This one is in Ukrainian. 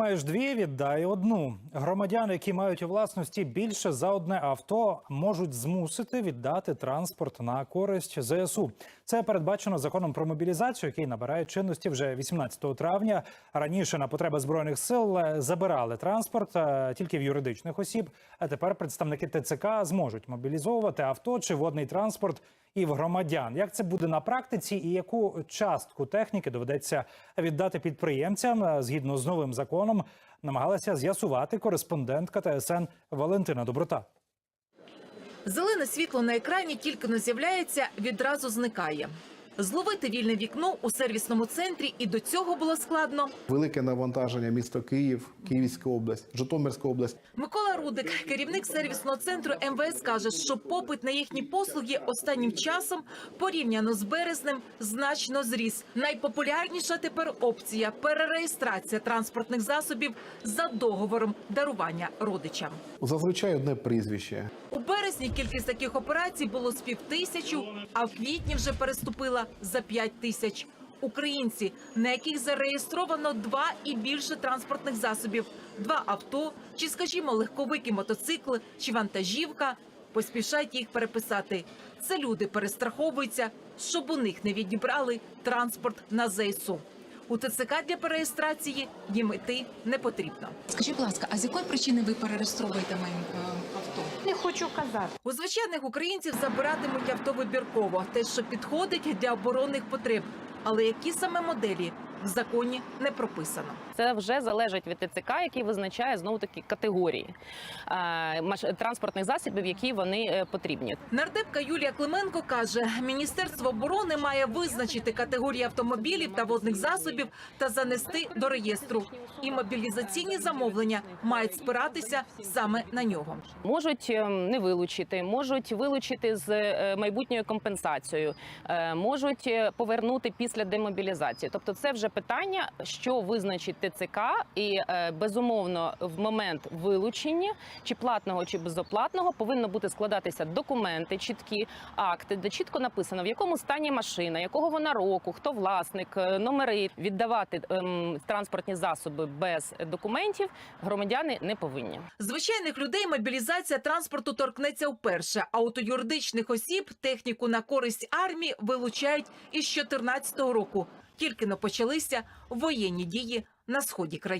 Маєш дві, віддай одну. Громадяни, які мають у власності більше за одне авто, можуть змусити віддати транспорт на користь ЗСУ. Це передбачено законом про мобілізацію, який набирає чинності вже 18 травня. Раніше на потреби збройних сил е, забирали транспорт е, тільки в юридичних осіб. А тепер представники ТЦК зможуть мобілізовувати авто чи водний транспорт і в громадян. Як це буде на практиці, і яку частку техніки доведеться віддати підприємцям е, згідно з новим законом, намагалася з'ясувати кореспондентка ТСН Валентина Доброта. Зелене світло на екрані тільки не з'являється, відразу зникає. Зловити вільне вікно у сервісному центрі і до цього було складно. Велике навантаження місто Київ, Київська область, Житомирська область. Микола Рудик, керівник сервісного центру МВС, каже, що попит на їхні послуги останнім часом порівняно з березнем значно зріс. Найпопулярніша тепер опція перереєстрація транспортних засобів за договором дарування родичам. Зазвичай одне прізвище. У березні кількість таких операцій було з півтисячу, а в квітні вже переступила за п'ять тисяч. Українці, на яких зареєстровано два і більше транспортних засобів, два авто, чи, скажімо, легковики мотоцикл чи вантажівка, поспішають їх переписати. Це люди перестраховуються, щоб у них не відібрали транспорт на ЗСУ. У ТЦК для перереєстрації їм іти не потрібно. Скажіть, будь ласка, а з якої причини ви перереєстровуєте моє е, хочу казати. У звичайних українців забиратимуть авто вибірково, те, що підходить для оборонних потреб. Але які саме моделі в законі не прописано. Це вже залежить від ТЦК, який визначає знову таки категорії транспортних засобів, які вони е, потрібні. Нардепка Юлія Клименко каже, Міністерство оборони має визначити категорії автомобілів та водних засобів та занести до реєстру. І мобілізаційні замовлення мають спиратися саме на нього. Можуть е, не вилучити, можуть вилучити з е, майбутньою компенсацією, е, можуть повернути після демобілізації. Тобто, це вже питання, що визначить ТЦК, і е, безумовно в момент вилучення чи платного, чи безоплатного повинно бути складатися документи, чіткі акти, де чітко написано в якому стані машина, якого вона року, хто власник, е, номери віддавати ем, транспортні засоби без документів громадяни не повинні. Звичайних людей мобілізація транспорту торкнеться вперше. А от юридичних осіб техніку на користь армії вилучають із 2014 року. Тільки но почалися воєнні дії на сході країни.